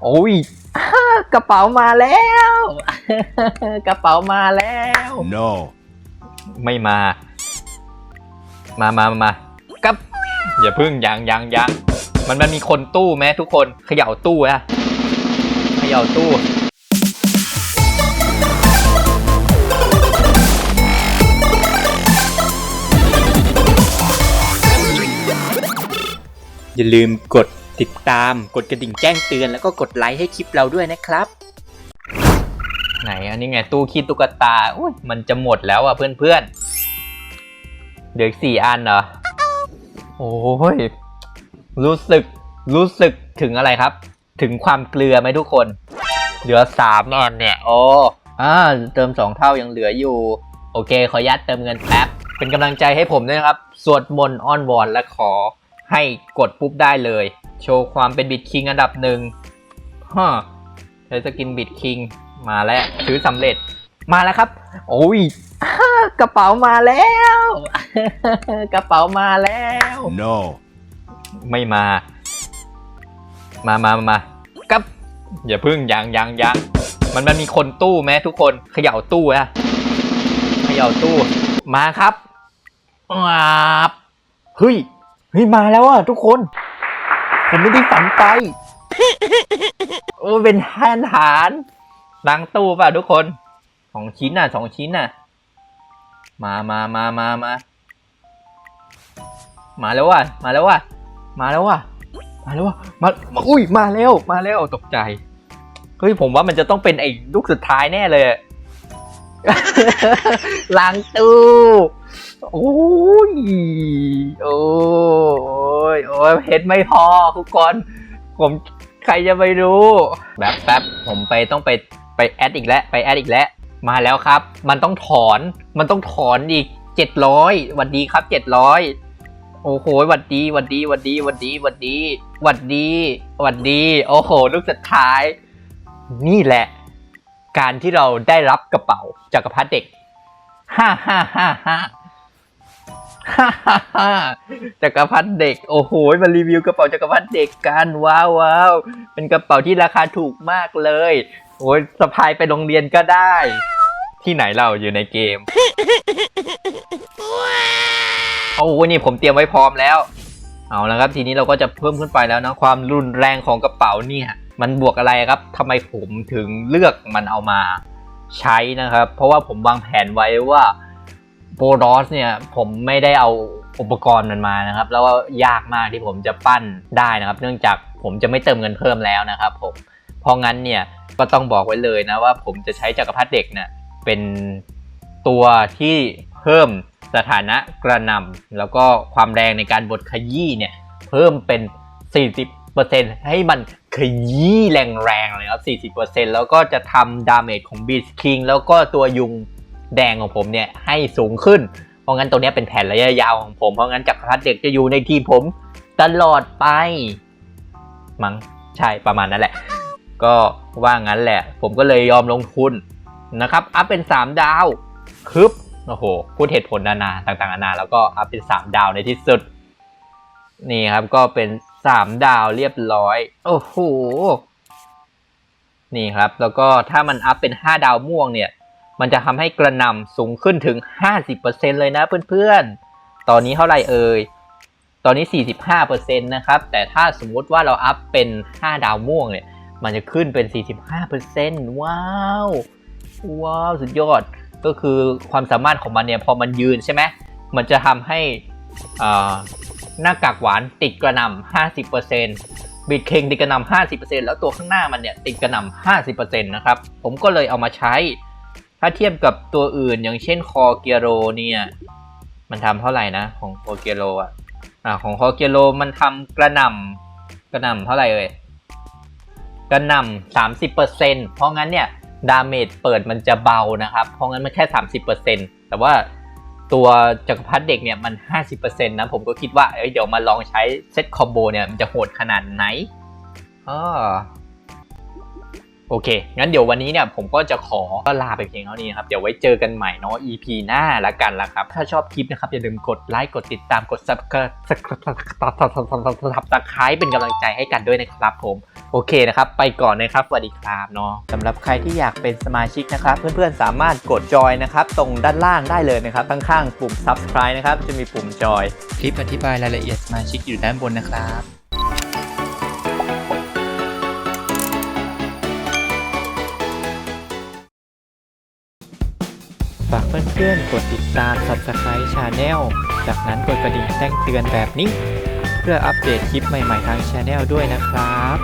โอ้ยกระเป๋ามาแล้ว กระเป๋ามาแล้ว No. ไม่มา มามามากับอย่าพึ่งยังยังยังมันมันมีคนตู้ไหมทุกคนเขย่าตู้อะเขย่าตู้อย่าลืมกด ติดตามกดกระดิ่งแจ้งเตือนแล้วก็กดไลค์ให้คลิปเราด้วยนะครับ ไหนอันนี้ไงตู้คีดตุ๊กตาอุ้ยมันจะหมดแล้วอะเพื่อนๆ เดี๋ยวอีกสี่อันเหรอ โอ้ย รู้สึกรู้สึกถึงอะไรครับ ถึงความเกลือไหมทุกคน เหลือสามอันเนี่ย โอ้อ่าเติมสองเท่ายังเหลืออยู่ โอเค ขอยัดเติมเงินแป๊บ เป็นกำลังใจให้ผมด้วยนะครับ สวดมนต์อ้อนวอนและขอให้กดปุ๊บได้เลย โชว์ความเป็นบิดคิงอันดับหนึ่งฮะใช้สกินบิดคิงมาแล้วซื้อสำเร็จมาแล้วครับ โอ้ยกระเป๋ามาแล้ว กระเป๋ามาแล้ว No. ไม่มา มามามามากับอย่าพึ่งยังยังยังมันมันมีคนตู้ไหมทุกคนเขย่าตู้อะเขย่าตู้มาครับว้าบเฮ้ยเฮ้ยมาแล้วอะทุกคน ผมไม่ได้ฝันไปโอ้เป็นแทนฐานล้างตู้ป่ะทุกคนสองชิ้นน่ะสองชิ้นน่ะ มามามามามามาแล้วว่ะมาแล้วว่ะมาแล้วว่ะมาแล้วว่ะมามาอุ้ยมาแล้วมาแล้วตกใจเฮ้ยผมว่ามันจะต้องเป็นไอ้ลูกสุดท้ายแน่เลยล้างตู้โอ้ยโอ้ เพชรไม่พอทุกคนผมใครจะไปรู้แบบแป๊บผมไปต้องไปไปแอดอีกแล้วไปแอดอีกแล้ว มาแล้วครับ มันต้องถอนมันต้องถอนอีกเจ็ดร้อยวันดีครับเจ็ดร้อยโอ้โหวัดดีวัดดีวัดดีวัดดีวัดดีวัดดีวัดดี โอ้โห ลูกสุดท้าย นี่แหละ การที่เราได้รับกระเป๋าจากกระพัดเด็ก ฮ่าฮ่าฮ่าฮ่าฮ่าฮ่าฮ่า จักรพรรดิเด็ก โอ้โห มารีวิวกระเป๋าจักรพรรดิเด็กกันว้าวว้าวเป็นกระเป๋าที่ราคาถูกมากเลยโอ้ยสะพายไปโรงเรียนก็ได้ ที่ไหนเราอยู่ในเกมโอ้โหนี่ผมเตรียมไว้พร้อมแล้ว เอาละครับ ทีนี้เราก็จะเพิ่มขึ้นไปแล้วนะความรุนแรงของกระเป๋าเนี่ย มันบวกอะไรครับทำไมผมถึงเลือกมันเอามาใช้นะครับ เพราะว่าผมวางแผนไว้ว่า โบรดอสเนี่ยผมไม่ได้เอาอุปกรณ์มันมานะครับ แล้วก็ยากมากที่ผมจะปั้นได้นะครับ เนื่องจากผมจะไม่เติมเงินเพิ่มแล้วนะครับผมเพราะงั้นเนี่ยก็ต้องบอกไว้เลยนะว่าผมจะใช้จักรพรรดิเด็กเนี่ยเป็นตัวที่เพิ่มสถานะกระนำแล้วก็ความแรงในการบดขยี้เนี่ยเพิ่มเป็น 40%ให้มันขยี้แรงๆเลยครับ 40%แล้วก็จะทำดาเมจของบีสคิงแล้วก็ตัวยุง แดงของผมเนี่ยให้สูงขึ้น เพราะงั้นตัวนี้เป็นแผนระยะยาวของผม เพราะงั้นจักรพรรดิเด็กจะอยู่ในทีมผมตลอดไป มั้งใช่ประมาณนั้นแหละ ก็ว่างั้นแหละ ผมก็เลยยอมลงทุนนะครับ อัพเป็น 3 ดาวคึบโอ้โหพูดเหตุผลนานาต่างๆนานาแล้วก็อัพเป็น 3 ดาวในที่สุด นี่ครับก็เป็น 3 ดาวเรียบร้อย โอ้โหนี่ครับ แล้วก็ถ้ามันอัพเป็น 5 ดาวม่วงเนี่ย มันจะทำให้กระนำสูงขึ้นถึง 50%เลยนะเพื่อนๆ ตอนนี้เท่าไหร่เอ่ย ตอนนี้ 45%นะครับ แต่ถ้าสมมุติว่าเราอัพเป็น 5 ดาวม่วงเนี่ย มันจะขึ้นเป็น 45%ว้าว ว้าว สุดยอด ก็คือความสามารถของมันเนี่ย พอมันยืนใช่ไหม มันจะทำให้อ่าหน้ากากหวานติดกระนำ50%บิดเคงติดกระนำ50%แล้วตัวข้างหน้ามันเนี่ยติดกระนำ50%นะครับ ผมก็เลยเอามาใช้ ถ้าเทียบกับตัวอื่นอย่างเช่นคอเกียโรเนี่ย มันทำเท่าไหร่นะของคอเกียโรอะอ่าของคอเกียโรมันทำกระหน่ำกระหน่ำเท่าไหร่เอ่ยกระหน่ำสามสิบเปอร์เซ็นเพราะงั้นเนี่ยดาเมจเปิดมันจะเบานะครับ เพราะงั้นมันแค่สามสิบเปอร์เซ็นต์แต่ว่าตัวจักรพรรดิเด็กเนี่ยมันห้าสิบเปอร์เซ็นนะผมก็คิดว่าเอ้ยเดี๋ยวมาลองใช้เซตคอมโบเนี่ยมันจะโหดขนาดไหนอ๋อ โอเค งั้นเดี๋ยววันนี้เนี่ยผมก็จะขอก็ลาไปเพียงเท่านี้นะครับ เดี๋ยวไว้เจอกันใหม่เนาะ EP หน้าละกันละครับ ถ้าชอบคลิปนะครับ อย่าลืมกดไลค์ กดติดตาม กด subscribe ตะไคร้เป็นกำลังใจให้กันด้วยนะครับผม โอเคนะครับ ไปก่อนนะครับ สวัสดีครับเนาะสำหรับใครที่อยากเป็นสมาชิกนะครับ เพื่อนๆ สามารถกดจอยนะครับ ตรงด้านล่างได้เลยนะครับ ข้างๆ ปุ่ม subscribe นะครับ จะมีปุ่มจอย คลิปอธิบายรายละเอียดสมาชิกอยู่ด้านบนนะครับ พื่อนๆ กดติดตาม Subscribe Channel จากนั้นกดกระดิ่งแจ้งเตือนแบบนี้ เพื่ออัปเดตคลิปใหม่ๆทาง Channel ด้วยนะครับ